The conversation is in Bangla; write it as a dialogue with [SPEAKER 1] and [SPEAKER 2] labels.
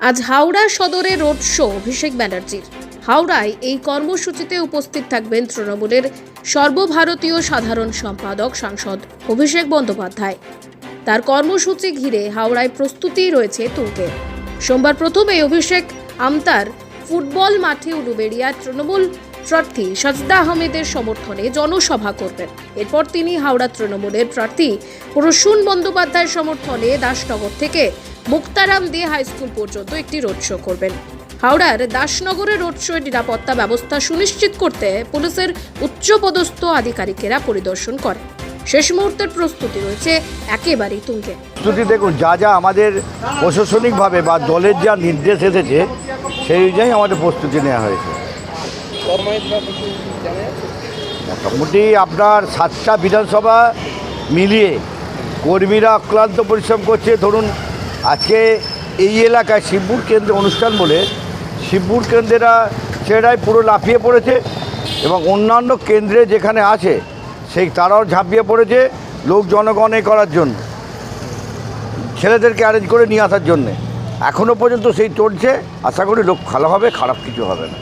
[SPEAKER 1] আজ হাওড়া সদরে রোড শো, অভিষেক ব্যানার্জির। হাওড়ায় এই কর্মসূচিতে উপস্থিত থাকবেন তৃণমূলের সর্বভারতীয় সাধারণ সম্পাদক সাংসদ অভিষেক বন্দ্যোপাধ্যায়। তার কর্মসূচি ঘিরে হাওড়ায় প্রস্তুতি রয়েছে তুঙ্গে। সোমবার প্রথমে অভিষেক আমতার ফুটবল মাঠে উলুবেড়িয়া তৃণমূল প্রার্থী সাজদা আহমেদের সমর্থনে জনসভা করবেন। এরপর তিনি হাওড়া তৃণমূলের প্রার্থী প্রসূন বন্দ্যোপাধ্যায়ের সমর্থনে দাসনগর থেকে মুক্তারাম দে হাই স্কুল পর্যন্ত একটি রোড শো করবেন। হাওড়ার দাসনগরে রোড শোয়ের নিরাপত্তা ব্যবস্থা সুনিশ্চিত করতে পুলিশের উচ্চপদস্থ আধিকারিকেরা পরিদর্শন করেন। শেষ মুহূর্তের প্রস্তুতি রয়েছে একেবারেই তুঙ্গে।
[SPEAKER 2] প্রস্তুতি দেখুন, যা যা আমাদের প্রশাসনিকভাবে বা দলের যা নির্দেশ এসেছে, সেই অনুযায়ী আমাদের প্রস্তুতি নেওয়া হয়েছে। মোটামুটি আপনার সাতটা বিধানসভা মিলিয়ে কর্মীরা অক্লান্ত পরিশ্রম করছে। ধরুন আজকে এই এলাকায় শিবপুর কেন্দ্রে অনুষ্ঠান বলে শিবপুর কেন্দ্রেরা সেটাই পুরো লাফিয়ে পড়েছে এবং অন্যান্য কেন্দ্রে যেখানে আছে, সেই তারাও ঝাঁপিয়ে পড়েছে লোক জনগণে করার জন্য, ছেলেদেরকে অ্যারেঞ্জ করে নিয়ে আসার জন্যে। এখনও পর্যন্ত সেই চলছে, আশা করি লোক ভালো হবে খারাপ কিছু হবে না।